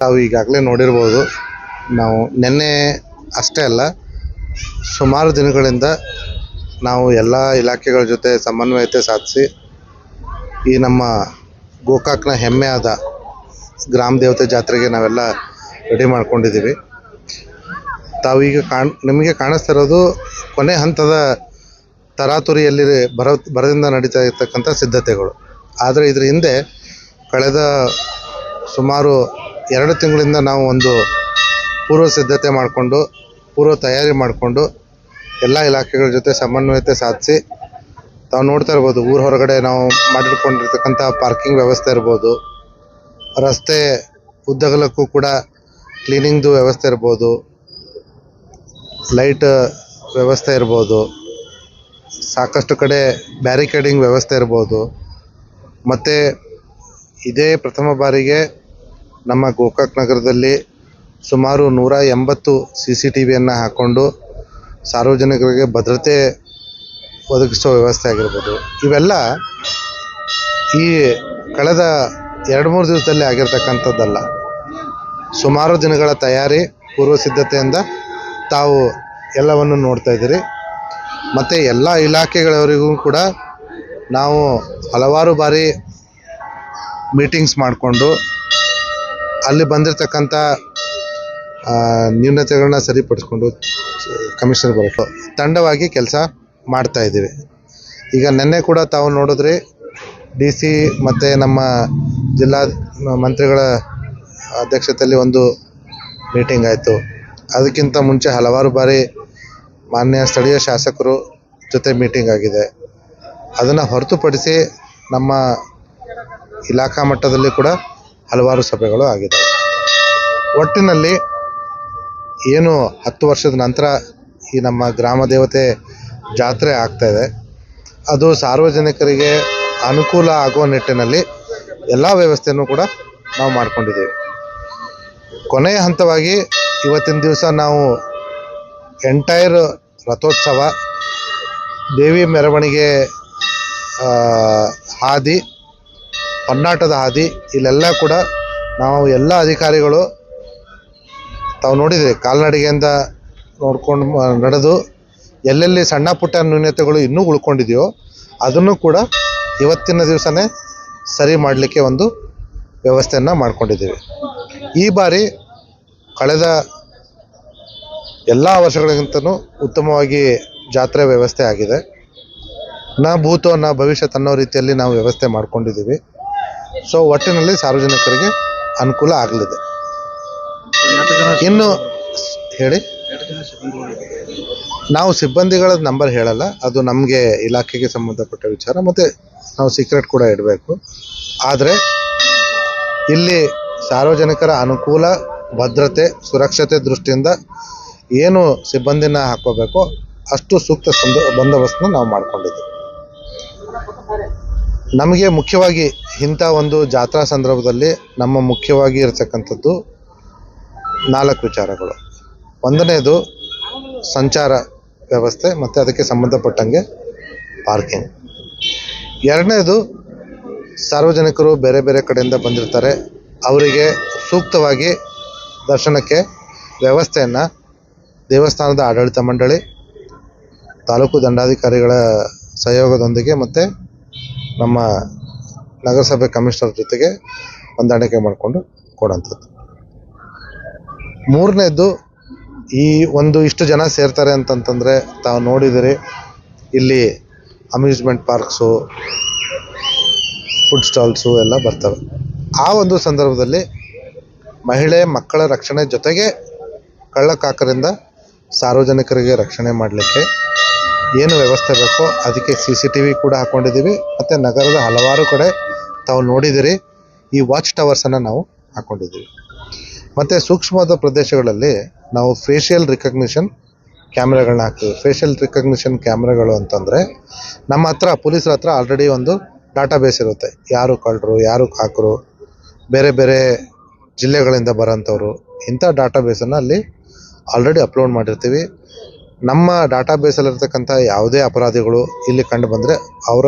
ತಾವು ಈಗಾಗಲೇ ನೋಡಿರ್ಬೋದು, ನಾವು ನಿನ್ನೆ ಅಷ್ಟೇ ಅಲ್ಲ, ಸುಮಾರು ದಿನಗಳಿಂದ ನಾವು ಎಲ್ಲ ಇಲಾಖೆಗಳ ಜೊತೆ ಸಮನ್ವಯತೆ ಸಾಧಿಸಿ ಈ ನಮ್ಮ ಗೋಕಾಕ್ನ ಹೆಮ್ಮೆಯಾದ ಗ್ರಾಮ ದೇವತೆ ಜಾತ್ರೆಗೆ ನಾವೆಲ್ಲ ರೆಡಿ ಮಾಡ್ಕೊಂಡಿದ್ದೀವಿ. ತಾವೀಗ ಕಾಣ್, ನಿಮಗೆ ಕಾಣಿಸ್ತಿರೋದು ಕೊನೆ ಹಂತದ ತರಾತುರಿಯಲ್ಲಿ ಬರ, ಬರದಿಂದ ನಡೀತಾ ಇರ್ತಕ್ಕಂಥ ಸಿದ್ಧತೆಗಳು. ಆದರೆ ಇದ್ರ ಹಿಂದೆ ಕಳೆದ ಸುಮಾರು ಎರಡು ತಿಂಗಳಿಂದ ನಾವು ಒಂದು ಪೂರ್ವ ಸಿದ್ಧತೆ ಮಾಡಿಕೊಂಡು, ಪೂರ್ವ ತಯಾರಿ ಮಾಡಿಕೊಂಡು ಎಲ್ಲ ಇಲಾಖೆಗಳ ಜೊತೆ ಸಮನ್ವಯತೆ ಸಾಧಿಸಿ, ತಾವು ನೋಡ್ತಾ ಇರ್ಬೋದು, ಊರ ಹೊರಗಡೆ ನಾವು ಮಾಡಿಟ್ಕೊಂಡಿರ್ತಕ್ಕಂಥ ಪಾರ್ಕಿಂಗ್ ವ್ಯವಸ್ಥೆ ಇರ್ಬೋದು, ರಸ್ತೆ ಉದ್ದಗಲಕ್ಕೂ ಕೂಡ ಕ್ಲೀನಿಂಗ್ದು ವ್ಯವಸ್ಥೆ ಇರ್ಬೋದು ಲೈಟ್ ವ್ಯವಸ್ಥೆ ಇರ್ಬೋದು, ಸಾಕಷ್ಟು ಕಡೆ ಬ್ಯಾರಿಕೇಡಿಂಗ್ ವ್ಯವಸ್ಥೆ ಇರ್ಬೋದು, ಮತ್ತು ಇದೇ ಪ್ರಥಮ ಬಾರಿಗೆ ನಮ್ಮ ಗೋಕಾಕ್ ನಗರದಲ್ಲಿ ಸುಮಾರು ನೂರ ಎಂಬತ್ತು ಸಿ ಸಿ ಟಿ ವಿಯನ್ನು ಹಾಕ್ಕೊಂಡು ಸಾರ್ವಜನಿಕರಿಗೆ ಭದ್ರತೆ ಒದಗಿಸೋ ವ್ಯವಸ್ಥೆ ಆಗಿರ್ಬೋದು. ಇವೆಲ್ಲ ಈ ಕಳೆದ ಎರಡು ಮೂರು ದಿವಸದಲ್ಲಿ ಆಗಿರ್ತಕ್ಕಂಥದ್ದಲ್ಲ. ಸುಮಾರು ದಿನಗಳ ತಯಾರಿ, ಪೂರ್ವ ಸಿದ್ಧತೆಯಿಂದ ತಾವು ಎಲ್ಲವನ್ನು ನೋಡ್ತಾ ಇದ್ದೀರಿ. ಮತ್ತು ಎಲ್ಲ ಇಲಾಖೆಗಳವರಿಗೂ ಕೂಡ ನಾವು ಹಲವಾರು ಬಾರಿ ಮೀಟಿಂಗ್ಸ್ ಮಾಡಿಕೊಂಡು ಅಲ್ಲಿ ಬಂದಿರತಕ್ಕಂಥ ನ್ಯೂನತೆಗಳನ್ನ ಸರಿಪಡಿಸ್ಕೊಂಡು ಕಮಿಷನರ್ ಬರೋಕ್ಕೆ ತಂಡವಾಗಿ ಕೆಲಸ ಮಾಡ್ತಾ ಇದ್ದೀವಿ. ಈಗ ನಿನ್ನೆ ಕೂಡ ತಾವು ನೋಡಿದ್ರಿ, ಡಿ ಸಿ ಮತ್ತು ನಮ್ಮ ಜಿಲ್ಲಾ ಮಂತ್ರಿಗಳ ಅಧ್ಯಕ್ಷತೆಯಲ್ಲಿ ಒಂದು ಮೀಟಿಂಗ್ ಆಯಿತು. ಅದಕ್ಕಿಂತ ಮುಂಚೆ ಹಲವಾರು ಬಾರಿ ಮಾನ್ಯ ಸ್ಥಳೀಯ ಶಾಸಕರು ಜೊತೆ ಮೀಟಿಂಗ್ ಆಗಿದೆ. ಅದನ್ನು ಹೊರತುಪಡಿಸಿ ನಮ್ಮ ಇಲಾಖಾ ಮಟ್ಟದಲ್ಲಿ ಕೂಡ ಹಲವಾರು ಸಭೆಗಳು ಆಗಿದೆ ಒಟ್ಟಿನಲ್ಲಿ ಏನು ಹತ್ತು ವರ್ಷದ ನಂತರ ಈ ನಮ್ಮ ಗ್ರಾಮ ದೇವತೆ ಜಾತ್ರೆ ಆಗ್ತಾ ಇದೆ. ಅದು ಸಾರ್ವಜನಿಕರಿಗೆ ಅನುಕೂಲ ಆಗುವ ನಿಟ್ಟಿನಲ್ಲಿ ಎಲ್ಲ ವ್ಯವಸ್ಥೆಯನ್ನು ಕೂಡ ನಾವು ಮಾಡಿಕೊಂಡಿದ್ದೀವಿ. ಕೊನೆಯ ಹಂತವಾಗಿ ಇವತ್ತಿನ ದಿವಸ ನಾವು ಎಂಟೈರ್ ರಥೋತ್ಸವ ದೇವಿ ಮೆರವಣಿಗೆ ಹಾದಿ ಹೊನ್ನಾಟದ ಹಾದಿ, ಇಲ್ಲೆಲ್ಲ ಕೂಡ ನಾವು ಎಲ್ಲ ಅಧಿಕಾರಿಗಳು ತಾವು ನೋಡಿದ್ರಿ. ಕಾಲ್ನಡಿಗೆಯಿಂದ ನೋಡ್ಕೊಂಡು ನಡೆದು ಎಲ್ಲೆಲ್ಲಿ ಸಣ್ಣ ಪುಟ್ಟ ನ್ಯೂನತೆಗಳು ಇನ್ನೂ ಉಳ್ಕೊಂಡಿದೆಯೋ, ಅದನ್ನು ಕೂಡ ಇವತ್ತಿನ ದಿವಸನೇ ಸರಿ ಮಾಡಲಿಕ್ಕೆ ಒಂದು ವ್ಯವಸ್ಥೆಯನ್ನು ಮಾಡ್ಕೊಂಡಿದ್ದೀವಿ. ಈ ಬಾರಿ ಕಳೆದ ಎಲ್ಲ ವರ್ಷಗಳಿಗಿಂತನೂ ಉತ್ತಮವಾಗಿ ಜಾತ್ರೆ ವ್ಯವಸ್ಥೆ ಆಗಿದೆ. ನಾ ಭೂತೋ ನಾ ಭವಿಷ್ಯತ್ ಅನ್ನೋ ರೀತಿಯಲ್ಲಿ ನಾವು ವ್ಯವಸ್ಥೆ ಮಾಡ್ಕೊಂಡಿದ್ದೀವಿ. ಸೊ ಒಟ್ಟಿನಲ್ಲಿ ಸಾರ್ವಜನಿಕರಿಗೆ ಅನುಕೂಲ ಆಗಲಿದೆ. ಇನ್ನು ಹೇಳಿ? ನಾವು ಸಿಬ್ಬಂದಿಗಳ ನಂಬರ್ ಹೇಳಲ್ಲ. ಅದು ನಮಗೆ ಇಲಾಖೆಗೆ ಸಂಬಂಧಪಟ್ಟ ವಿಚಾರ. ಮತ್ತು ನಾವು ಸೀಕ್ರೆಟ್ ಕೂಡ ಇಡಬೇಕು. ಆದರೆ ಇಲ್ಲಿ ಸಾರ್ವಜನಿಕರ ಅನುಕೂಲ, ಭದ್ರತೆ, ಸುರಕ್ಷತೆ ದೃಷ್ಟಿಯಿಂದ ಏನು ಸಿಬ್ಬಂದಿನ ಹಾಕೋಬೇಕೋ ಅಷ್ಟು ಸೂಕ್ತ ಸಂದ ಬಂದೋಬಸ್ತನ್ನ ನಾವು ಮಾಡ್ಕೊಂಡಿದ್ದೀವಿ. ನಮಗೆ ಮುಖ್ಯವಾಗಿ ಇಂಥ ಒಂದು ಜಾತ್ರಾ ಸಂದರ್ಭದಲ್ಲಿ ನಮ್ಮ ಮುಖ್ಯವಾಗಿ ಇರತಕ್ಕಂಥದ್ದು ನಾಲ್ಕು ವಿಚಾರಗಳು. ಒಂದನೇದು ಸಂಚಾರ ವ್ಯವಸ್ಥೆ ಮತ್ತು ಅದಕ್ಕೆ ಸಂಬಂಧಪಟ್ಟಂಗೆ ಪಾರ್ಕಿಂಗ್ ಎರಡನೇದು ಸಾರ್ವಜನಿಕರು ಬೇರೆ ಬೇರೆ ಕಡೆಯಿಂದ ಬಂದಿರ್ತಾರೆ. ಅವರಿಗೆ ಸೂಕ್ತವಾಗಿ ದರ್ಶನಕ್ಕೆ ವ್ಯವಸ್ಥೆಯನ್ನು ದೇವಸ್ಥಾನದ ಆಡಳಿತ ಮಂಡಳಿ, ತಾಲೂಕು ದಂಡಾಧಿಕಾರಿಗಳ ಸಹಯೋಗದೊಂದಿಗೆ ಮತ್ತು ನಮ್ಮ ನಗರಸಭೆ ಕಮಿಷನರ್ ಜೊತೆಗೆ ಹೊಂದಾಣಿಕೆ ಮಾಡಿಕೊಂಡು ಕೊಡೋಂಥದ್ದು. ಮೂರನೇದ್ದು ಈ ಒಂದು ಇಷ್ಟು ಜನ ಸೇರ್ತಾರೆ ಅಂತಂತಂದರೆ ತಾವು ನೋಡಿದಿರಿ, ಇಲ್ಲಿ ಅಮ್ಯೂಸ್ಮೆಂಟ್ ಪಾರ್ಕ್ಸು, ಫುಡ್ ಸ್ಟಾಲ್ಸು ಎಲ್ಲ ಬರ್ತವೆ. ಆ ಒಂದು ಸಂದರ್ಭದಲ್ಲಿ ಮಹಿಳೆ ಮಕ್ಕಳ ರಕ್ಷಣೆ ಜೊತೆಗೆ ಕಳ್ಳಕಾಕರಿಂದ ಸಾರ್ವಜನಿಕರಿಗೆ ರಕ್ಷಣೆ ಮಾಡಲಿಕ್ಕೆ ಏನು ವ್ಯವಸ್ಥೆ ಬೇಕೋ ಅದಕ್ಕೆ ಸಿ ಸಿ ಟಿ ವಿ ಕೂಡ ಹಾಕ್ಕೊಂಡಿದ್ದೀವಿ ಮತ್ತು ನಗರದ ಹಲವಾರು ಕಡೆ ತಾವು ನೋಡಿದಿರಿ, ಈ ವಾಚ್ ಟವರ್ಸನ್ನು ನಾವು ಹಾಕ್ಕೊಂಡಿದ್ದೀವಿ ಮತ್ತು ಸೂಕ್ಷ್ಮವಾದ ಪ್ರದೇಶಗಳಲ್ಲಿ ನಾವು ಫೇಶಿಯಲ್ ರಿಕಗ್ನಿಷನ್ ಕ್ಯಾಮ್ರಾಗಳನ್ನ ಹಾಕ್ತೀವಿ. ಫೇಶಿಯಲ್ ರಿಕಗ್ನಿಷನ್ ಕ್ಯಾಮ್ರಾಗಳು ಅಂತಂದರೆ ನಮ್ಮ ಹತ್ರ, ಪೊಲೀಸರ ಹತ್ರ ಆಲ್ರೆಡಿ ಒಂದು ಡಾಟಾ ಬೇಸ್ ಇರುತ್ತೆ. ಯಾರು ಕಳ್ಳರು, ಯಾರು ಹಾಕರು ಬೇರೆ ಬೇರೆ ಜಿಲ್ಲೆಗಳಿಂದ ಬರೋಂಥವ್ರು ಇಂಥ ಡಾಟಾ ಬೇಸನ್ನು ಅಲ್ಲಿ ಆಲ್ರೆಡಿ ಅಪ್ಲೋಡ್ ಮಾಡಿರ್ತೀವಿ. ನಮ್ಮ ಡಾಟಾ ಬೇಸಲ್ಲಿರ್ತಕ್ಕಂಥ ಯಾವುದೇ ಅಪರಾಧಿಗಳು ಇಲ್ಲಿ ಕಂಡು ಬಂದರೆ ಅವರ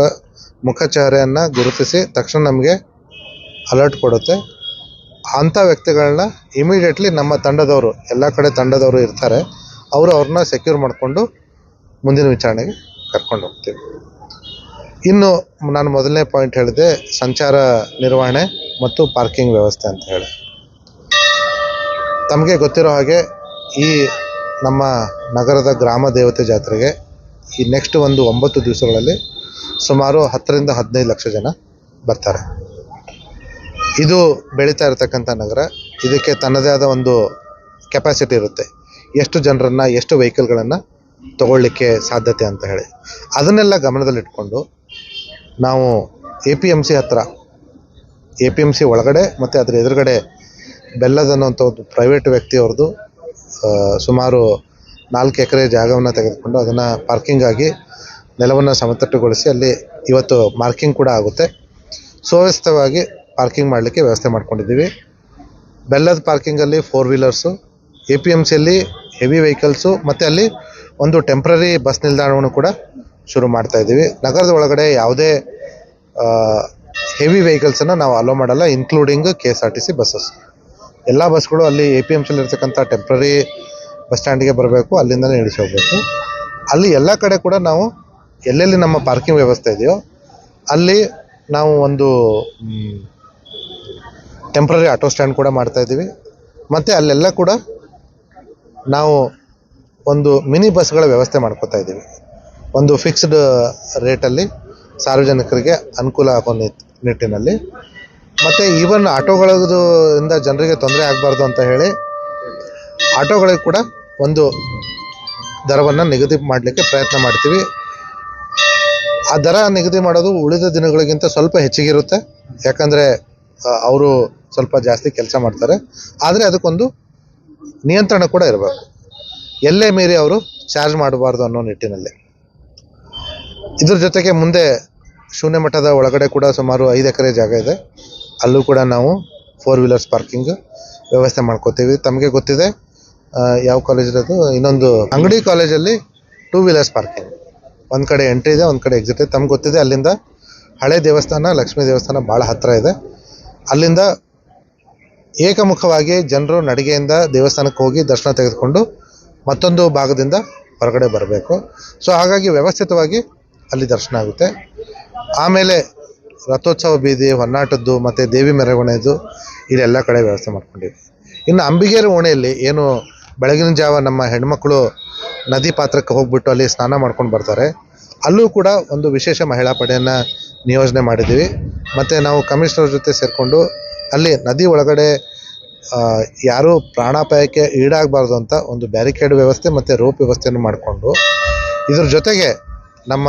ಮುಖಚಹರೆಯನ್ನು ಗುರುತಿಸಿ ತಕ್ಷಣ ನಮಗೆ ಅಲರ್ಟ್ ಕೊಡುತ್ತೆ. ಅಂಥ ವ್ಯಕ್ತಿಗಳನ್ನ ಇಮಿಡಿಯೇಟ್ಲಿ ನಮ್ಮ ತಂಡದವರು, ಎಲ್ಲ ಕಡೆ ತಂಡದವರು ಇರ್ತಾರೆ. ಅವರು ಅವ್ರನ್ನ ಸೆಕ್ಯೂರ್ ಮಾಡಿಕೊಂಡು ಮುಂದಿನ ವಿಚಾರಣೆಗೆ ಕರ್ಕೊಂಡು ಹೋಗ್ತೀವಿ. ಇನ್ನು ನಾನು ಮೊದಲನೇ ಪಾಯಿಂಟ್ ಹೇಳಿದೆ, ಸಂಚಾರ ನಿರ್ವಹಣೆ ಮತ್ತು ಪಾರ್ಕಿಂಗ್ ವ್ಯವಸ್ಥೆ ಅಂತ ಹೇಳಿ. ತಮಗೆ ಗೊತ್ತಿರೋ ಹಾಗೆ ಈ ನಮ್ಮ ನಗರದ ಗ್ರಾಮ ದೇವತೆ ಜಾತ್ರೆಗೆ ಈ ನೆಕ್ಸ್ಟ್ ಒಂದು ಒಂಬತ್ತು ದಿವಸಗಳಲ್ಲಿ ಸುಮಾರು ಹತ್ತರಿಂದ ಹದಿನೈದು ಲಕ್ಷ ಜನ ಬರ್ತಾರೆ. ಇದು ಬೆಳೀತಾ ಇರತಕ್ಕಂಥ ನಗರ. ಇದಕ್ಕೆ ತನ್ನದೇ ಆದ ಒಂದು ಕೆಪಾಸಿಟಿ ಇರುತ್ತೆ. ಎಷ್ಟು ಜನರನ್ನು, ಎಷ್ಟು ವೆಹಿಕಲ್ಗಳನ್ನು ತಗೊಳ್ಳಿಕ್ಕೆ ಸಾಧ್ಯತೆ ಅಂತ ಹೇಳಿ. ಅದನ್ನೆಲ್ಲ ಗಮನದಲ್ಲಿಟ್ಕೊಂಡು ನಾವು ಎ ಪಿ ಎಂ ಸಿ ಹತ್ರ ಎ ಪಿ ಎಂ ಸಿ ಒಳಗಡೆ ಮತ್ತು ಅದರ ಎದುರುಗಡೆ ಬೆಲ್ಲದ ಅನ್ನೋಂಥ ಒಂದು ಪ್ರೈವೇಟ್ ವ್ಯಕ್ತಿಯವ್ರದ್ದು ಸುಮಾರು ನಾಲ್ಕು ಎಕರೆ ಜಾಗವನ್ನು ತೆಗೆದುಕೊಂಡು ಅದನ್ನು ಪಾರ್ಕಿಂಗ್ ಆಗಿ ನೆಲವನ್ನು ಸಮತಟ್ಟುಗೊಳಿಸಿ ಅಲ್ಲಿ ಇವತ್ತು ಮಾರ್ಕಿಂಗ್ ಕೂಡ ಆಗುತ್ತೆ. ಸುವ್ಯವಸ್ಥಿತವಾಗಿ ಪಾರ್ಕಿಂಗ್ ಮಾಡಲಿಕ್ಕೆ ವ್ಯವಸ್ಥೆ ಮಾಡ್ಕೊಂಡಿದ್ದೀವಿ. ಬೆಲ್ಲದ ಪಾರ್ಕಿಂಗಲ್ಲಿ four wheelers A P M ಸಿಯಲ್ಲಿ ಹೆವಿ ವೆಹಿಕಲ್ಸು ಮತ್ತು ಅಲ್ಲಿ ಒಂದು ಟೆಂಪ್ರರಿ ಬಸ್ ನಿಲ್ದಾಣವನ್ನು ಕೂಡ ಶುರು ಮಾಡ್ತಾ ಇದ್ದೀವಿ. ನಗರದ ಒಳಗಡೆ ಯಾವುದೇ ಹೆವಿ ವೆಹಿಕಲ್ಸನ್ನು ನಾವು ಅಲೋ ಮಾಡಲ್ಲ including K S R T C buses ಎಲ್ಲ ಬಸ್ಗಳು ಅಲ್ಲಿ ಎ ಪಿ ಎಂ ಸಿಲಿರ್ತಕ್ಕಂಥ ಟೆಂಪ್ರರಿ ಬಸ್ ಸ್ಟ್ಯಾಂಡಿಗೆ ಬರಬೇಕು, ಅಲ್ಲಿಂದಲೇ ಇಳಿಸಿ ಹೋಗಬೇಕು ಅಲ್ಲಿ ಎಲ್ಲ ಕಡೆ ಕೂಡ ನಾವು ಎಲ್ಲೆಲ್ಲಿ ನಮ್ಮ ಪಾರ್ಕಿಂಗ್ ವ್ಯವಸ್ಥೆ ಇದೆಯೋ, ಅಲ್ಲಿ ನಾವು ಒಂದು ಟೆಂಪ್ರರಿ ಆಟೋ ಸ್ಟ್ಯಾಂಡ್ ಕೂಡ ಮಾಡ್ತಾ ಇದ್ದೀವಿ. ಮತ್ತು ಅಲ್ಲೆಲ್ಲ ಕೂಡ ನಾವು ಒಂದು ಮಿನಿ ಬಸ್ಗಳ ವ್ಯವಸ್ಥೆ ಮಾಡ್ಕೋತಾ ಇದ್ದೀವಿ. ಒಂದು ಫಿಕ್ಸ್ಡ್ ರೇಟಲ್ಲಿ ಸಾರ್ವಜನಿಕರಿಗೆ ಅನುಕೂಲ ಆಗೋ ನಿಟ್ಟಿನಲ್ಲಿ. ಮತ್ತು ಈವನ್ ಆಟೋಗಳದು ಇಂದ ಜನರಿಗೆ ತೊಂದರೆ ಆಗಬಾರ್ದು ಅಂತ ಹೇಳಿ ಆಟೋಗಳಿಗೆ ಕೂಡ ಒಂದು ದರವನ್ನು ನಿಗದಿ ಮಾಡಲಿಕ್ಕೆ ಪ್ರಯತ್ನ ಮಾಡ್ತೀವಿ. ಆ ದರ ನಿಗದಿ ಮಾಡೋದು ಉಳಿದ ದಿನಗಳಿಗಿಂತ ಸ್ವಲ್ಪ ಹೆಚ್ಚಿಗಿರುತ್ತೆ. ಯಾಕಂದರೆ ಅವರು ಸ್ವಲ್ಪ ಜಾಸ್ತಿ ಕೆಲಸ ಮಾಡ್ತಾರೆ. ಆದರೆ ಅದಕ್ಕೊಂದು ನಿಯಂತ್ರಣ ಕೂಡ ಇರಬೇಕು. ಎಲ್ಲೇ ಮೀರಿ ಅವರು ಚಾರ್ಜ್ ಮಾಡಬಾರ್ದು ಅನ್ನೋ ನಿಟ್ಟಿನಲ್ಲಿ. ಇದ್ರ ಜೊತೆಗೆ ಮುಂದೆ ಶೂನ್ಯ ಮಠದ ಒಳಗಡೆ ಕೂಡ ಸುಮಾರು ಐದು ಎಕರೆ ಜಾಗ ಇದೆ. ಅಲ್ಲೂ ಕೂಡ ನಾವು ಫೋರ್ ವೀಲರ್ಸ್ ಪಾರ್ಕಿಂಗ್ ವ್ಯವಸ್ಥೆ ಮಾಡ್ಕೋತೀವಿ. ತಮಗೆ ಗೊತ್ತಿದೆ ಯಾವ ಕಾಲೇಜ್ ಇರೋದು? ಇನ್ನೊಂದು ಅಂಗಡಿ ಕಾಲೇಜಲ್ಲಿ ಟೂ ವೀಲರ್ಸ್ ಪಾರ್ಕಿಂಗ್ ಒಂದು ಕಡೆ ಎಂಟ್ರಿ ಇದೆ, ಒಂದು ಕಡೆ ಎಕ್ಸಿಟ್ ಇದೆ. ತಮ್ಗೆ ಗೊತ್ತಿದೆ, ಅಲ್ಲಿಂದ ಹಳೆ ದೇವಸ್ಥಾನ, ಲಕ್ಷ್ಮೀ ದೇವಸ್ಥಾನ ಭಾಳ ಹತ್ತಿರ ಇದೆ. ಅಲ್ಲಿಂದ ಏಕಮುಖವಾಗಿ ಜನರು ನಡಿಗೆಯಿಂದ ದೇವಸ್ಥಾನಕ್ಕೆ ಹೋಗಿ ದರ್ಶನ ತೆಗೆದುಕೊಂಡು ಮತ್ತೊಂದು ಭಾಗದಿಂದ ಹೊರಗಡೆ ಬರಬೇಕು. ಸೊ ಹಾಗಾಗಿ ವ್ಯವಸ್ಥಿತವಾಗಿ ಅಲ್ಲಿ ದರ್ಶನ ಆಗುತ್ತೆ. ಆಮೇಲೆ ರಥೋತ್ಸವ ಬೀದಿ, ಹೊನ್ನಾಟದ್ದು ಮತ್ತು ದೇವಿ ಮೆರವಣಿಗೆದು ಇಲ್ಲೆಲ್ಲ ಕಡೆ ವ್ಯವಸ್ಥೆ ಮಾಡ್ಕೊಂಡಿದ್ವಿ ಇನ್ನು ಅಂಬಿಗೇರಿ ಓಣೆಯಲ್ಲಿ ಏನು ಬೆಳಗಿನ ಜಾವ ನಮ್ಮ ಹೆಣ್ಮಕ್ಳು ನದಿ ಪಾತ್ರಕ್ಕೆ ಹೋಗ್ಬಿಟ್ಟು ಅಲ್ಲಿ ಸ್ನಾನ ಮಾಡ್ಕೊಂಡು ಬರ್ತಾರೆ. ಅಲ್ಲೂ ಕೂಡ ಒಂದು ವಿಶೇಷ ಮಹಿಳಾ ಪಡೆಯನ್ನು ನಿಯೋಜನೆ ಮಾಡಿದ್ದೀವಿ. ಮತ್ತು ನಾವು ಕಮಿಷನರ್ ಜೊತೆ ಸೇರಿಕೊಂಡು ಅಲ್ಲಿ ನದಿ ಒಳಗಡೆ ಯಾರೂ ಪ್ರಾಣಾಪಾಯಕ್ಕೆ ಈಡಾಗಬಾರ್ದು ಅಂತ ಒಂದು ಬ್ಯಾರಿಕೇಡ್ ವ್ಯವಸ್ಥೆ ಮತ್ತು ರೋಪ್ ವ್ಯವಸ್ಥೆಯನ್ನು ಮಾಡಿಕೊಂಡು ಇದ್ರ ಜೊತೆಗೆ ನಮ್ಮ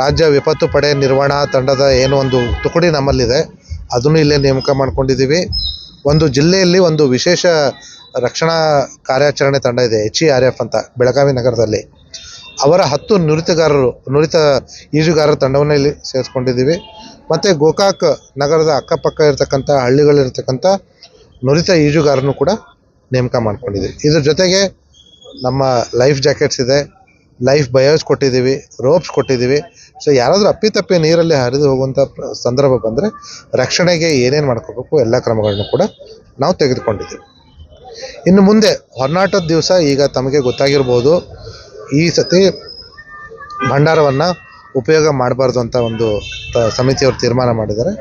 ರಾಜ್ಯ ವಿಪತ್ತು ಪಡೆ ನಿರ್ವಹಣಾ ತಂಡದ ಏನು ಒಂದು ತುಕಡಿ ನಮ್ಮಲ್ಲಿದೆ, ಅದನ್ನು ಇಲ್ಲಿ ನೇಮಕ ಮಾಡ್ಕೊಂಡಿದ್ದೀವಿ. ಒಂದು ಜಿಲ್ಲೆಯಲ್ಲಿ ಒಂದು ವಿಶೇಷ ರಕ್ಷಣಾ ಕಾರ್ಯಾಚರಣೆ ತಂಡ ಇದೆ, ಎಚ್ ಇ ಆರ್ ಎಫ್ ಅಂತ, ಬೆಳಗಾವಿ ನಗರದಲ್ಲಿ. ಅವರ ಹತ್ತು ನುರಿತಗಾರರು, ನುರಿತ ಈಜುಗಾರರ ತಂಡವನ್ನು ಇಲ್ಲಿ ಸೇರಿಸ್ಕೊಂಡಿದ್ದೀವಿ. ಮತ್ತು ಗೋಕಾಕ್ ನಗರದ ಅಕ್ಕಪಕ್ಕ ಇರತಕ್ಕಂಥ, ಹಳ್ಳಿಗಳಿರ್ತಕ್ಕಂಥ ನುರಿತ ಈಜುಗಾರನು ಕೂಡ ನೇಮಕ ಮಾಡ್ಕೊಂಡಿದ್ದೀವಿ. ಇದ್ರ ಜೊತೆಗೆ ನಮ್ಮ ಲೈಫ್ ಜಾಕೆಟ್ಸ್ ಇದೆ ಲೈಫ್ ಬಯೋಸ್ ಕೊಟ್ಟಿದ್ದೀವಿ ರೋಪ್ಸ್ ಕೊಟ್ಟಿದ್ದೀವಿ. ಸೊ ಯಾರಾದರೂ ಅಪ್ಪಿತಪ್ಪಿ ನೀರಲ್ಲಿ ಹರಿದು ಹೋಗುವಂಥ ಸಂದರ್ಭ ಬಂದರೆ ರಕ್ಷಣೆಗೆ ಏನೇನು ಮಾಡ್ಕೋಬೇಕು ಎಲ್ಲ ಕ್ರಮಗಳನ್ನು ಕೂಡ ನಾವು ತೆಗೆದುಕೊಂಡಿದ್ದೀವಿ. ಇನ್ನು ಮುಂದೆ ಹೊರನಾಟದ ದಿವಸ ಈಗ ತಮಗೆ ಗೊತ್ತಾಗಿರ್ಬೋದು, ಈ ಸತಿ ಭಂಡಾರವನ್ನು ಉಪಯೋಗ ಮಾಡಬಾರ್ದು ಅಂತ ಒಂದು ಸಮಿತಿಯವರು ತೀರ್ಮಾನ ಮಾಡಿದ್ದಾರೆ.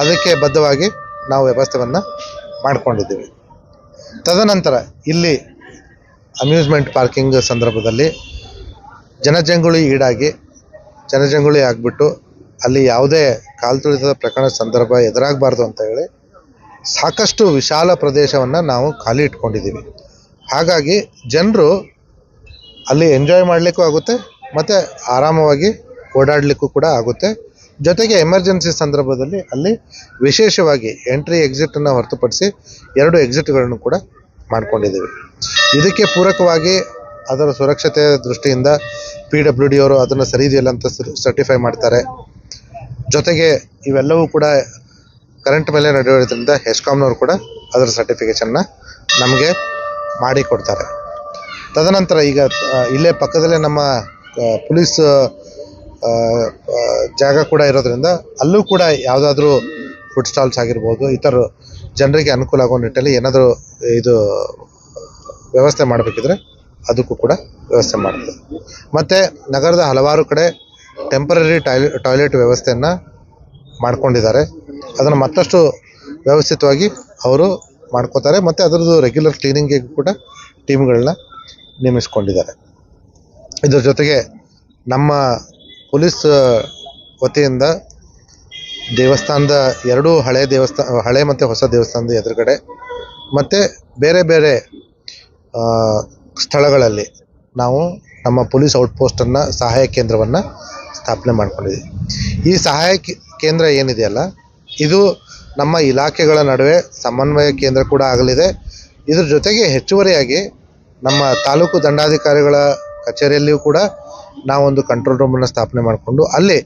ಅದಕ್ಕೆ ಬದ್ಧವಾಗಿ ನಾವು ವ್ಯವಸ್ಥೆಯನ್ನು ಮಾಡಿಕೊಂಡಿದ್ದೀವಿ. ತದನಂತರ ಇಲ್ಲಿ ಅಮ್ಯೂಸ್ಮೆಂಟ್ ಪಾರ್ಕಿಂಗ್ ಸಂದರ್ಭದಲ್ಲಿ ಜನಜಂಗುಳಿ ಈಡಾಗಿ, ಜನಜಂಗುಳಿ ಆಗಿಬಿಟ್ಟು ಅಲ್ಲಿ ಯಾವುದೇ ಕಾಲ್ತುಳಿತದ ಪ್ರಕರಣ ಸಂದರ್ಭ ಎದುರಾಗಬಾರ್ದು ಅಂತ ಹೇಳಿ ಸಾಕಷ್ಟು ವಿಶಾಲ ಪ್ರದೇಶವನ್ನು ನಾವು ಖಾಲಿ ಇಟ್ಕೊಂಡಿದ್ದೀವಿ. ಹಾಗಾಗಿ ಜನರು ಅಲ್ಲಿ ಎಂಜಾಯ್ ಮಾಡಲಿಕ್ಕೂ ಆಗುತ್ತೆ, ಮತ್ತು ಆರಾಮವಾಗಿ ಓಡಾಡಲಿಕ್ಕೂ ಕೂಡ ಆಗುತ್ತೆ. ಜೊತೆಗೆ ಎಮರ್ಜೆನ್ಸಿ ಸಂದರ್ಭದಲ್ಲಿ ಅಲ್ಲಿ ವಿಶೇಷವಾಗಿ ಎಂಟ್ರಿ ಎಕ್ಸಿಟನ್ನು ಹೊರತುಪಡಿಸಿ ಎರಡು ಎಕ್ಸಿಟ್ಗಳನ್ನು ಕೂಡ ಮಾಡ್ಕೊಂಡಿದ್ದೀವಿ. ಇದಕ್ಕೆ ಪೂರಕವಾಗಿ ಅದರ ಸುರಕ್ಷತೆ ದೃಷ್ಟಿಯಿಂದ ಪಿ ಡಬ್ಲ್ಯೂ ಡಿ ಅವರು ಅದನ್ನು ಸರಿ ಇದೆಯಲ್ಲ ಅಂತ ಸರ್ಟಿಫೈ ಮಾಡ್ತಾರೆ. ಜೊತೆಗೆ ಇವೆಲ್ಲವೂ ಕೂಡ ಕರೆಂಟ್ ಮೇಲೆ ನಡೆಯೋದ್ರಿಂದ ಹೆಸ್ಕಾಮ್ನವರು ಕೂಡ ಅದರ ಸರ್ಟಿಫಿಕೇಷನ್ನ ನಮಗೆ ಮಾಡಿ ಕೊಡ್ತಾರೆ. ತದನಂತರ ಈಗ ಇಲ್ಲೇ ಪಕ್ಕದಲ್ಲೇ ನಮ್ಮ ಪೊಲೀಸ್ ಜಾಗ ಕೂಡ ಇರೋದ್ರಿಂದ ಅಲ್ಲೂ ಕೂಡ ಯಾವುದಾದ್ರೂ ಫುಡ್ ಸ್ಟಾಲ್ಸ್ ಆಗಿರ್ಬೋದು, ಇತರ ಜನರಿಗೆ ಅನುಕೂಲ ಆಗೋ ನಿಟ್ಟಲ್ಲಿ ಏನಾದರೂ ಇದು ವ್ಯವಸ್ಥೆ ಮಾಡಬೇಕಿದ್ರೆ ಅದಕ್ಕೂ ಕೂಡ ವ್ಯವಸ್ಥೆ ಮಾಡ್ತಾರೆ ಮತ್ತು ನಗರದ ಹಲವಾರು ಕಡೆ ಟೆಂಪರರಿ ಟಾಯ್ಲೆ ಟಾಯ್ಲೆಟ್ ವ್ಯವಸ್ಥೆಯನ್ನು ಮಾಡ್ಕೊಂಡಿದ್ದಾರೆ. ಅದನ್ನು ಮತ್ತಷ್ಟು ವ್ಯವಸ್ಥಿತವಾಗಿ ಅವರು ಮಾಡ್ಕೋತಾರೆ. ಮತ್ತು ಅದರದ್ದು ರೆಗ್ಯುಲರ್ ಕ್ಲೀನಿಂಗಿಗೆ ಕೂಡ ಟೀಮ್ಗಳನ್ನ ನೇಮಿಸ್ಕೊಂಡಿದ್ದಾರೆ. ಇದ್ರ ಜೊತೆಗೆ ನಮ್ಮ ಪೊಲೀಸ್ ವತಿಯಿಂದ ದೇವಸ್ಥಾನದ ಎರಡೂ ಹಳೆ ದೇವಸ್ಥಾನ, ಹಳೆ ಮತ್ತು ಹೊಸ ದೇವಸ್ಥಾನದ ಎದುರುಗಡೆ ಮತ್ತು ಬೇರೆ ಬೇರೆ ಸ್ಥಳಗಳಲ್ಲಿ ನಾವು ನಮ್ಮ ಪೊಲೀಸ್ ಔಟ್ಪೋಸ್ಟನ್ನು ಸಹಾಯ ಕೇಂದ್ರವನ್ನು ಸ್ಥಾಪನೆ ಮಾಡ್ಕೊಂಡಿದ್ದೀವಿ. ಈ ಸಹಾಯ ಕೇಂದ್ರ ಏನಿದೆಯಲ್ಲ ಇದು ನಮ್ಮ ಇಲಾಖೆಗಳ ನಡುವೆ ಸಮನ್ವಯ ಕೇಂದ್ರ ಕೂಡ ಆಗಲಿದೆ. ಇದ್ರ ಜೊತೆಗೆ ಹೆಚ್ಚುವರಿಯಾಗಿ ನಮ್ಮ ತಾಲೂಕು ದಂಡಾಧಿಕಾರಿಗಳ ಕಚೇರಿಯಲ್ಲಿಯೂ ಕೂಡ ನಾವೊಂದು ಕಂಟ್ರೋಲ್ ರೂಮನ್ನು ಸ್ಥಾಪನೆ ಮಾಡಿಕೊಂಡು ಅಲ್ಲಿ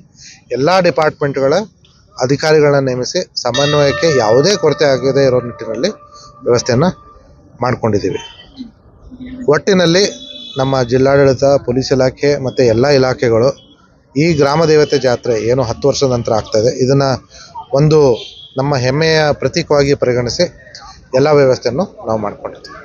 ಎಲ್ಲ ಡಿಪಾರ್ಟ್ಮೆಂಟ್ಗಳ ಅಧಿಕಾರಿಗಳನ್ನ ನೇಮಿಸಿ ಸಮನ್ವಯಕ್ಕೆ ಯಾವುದೇ ಕೊರತೆ ಆಗದೇ ಇರೋ ನಿಟ್ಟಿನಲ್ಲಿ ವ್ಯವಸ್ಥೆಯನ್ನು ಮಾಡ್ಕೊಂಡಿದ್ದೀವಿ. ಒಟ್ಟಿನಲ್ಲಿ ನಮ್ಮ ಜಿಲ್ಲಾಡಳಿತ, ಪೊಲೀಸ್ ಇಲಾಖೆ ಮತ್ತು ಎಲ್ಲ ಇಲಾಖೆಗಳು ಈ ಗ್ರಾಮ ದೇವತೆ ಜಾತ್ರೆ ಏನು ಹತ್ತು ವರ್ಷದ ನಂತರ ಆಗ್ತಾಯಿದೆ ಇದನ್ನು ಒಂದು ನಮ್ಮ ಹೆಮ್ಮೆಯ ಪ್ರತೀಕವಾಗಿ ಪರಿಗಣಿಸಿ ಎಲ್ಲ ವ್ಯವಸ್ಥೆಯನ್ನು ನಾವು ಮಾಡ್ಕೊಂಡಿದ್ದೀವಿ.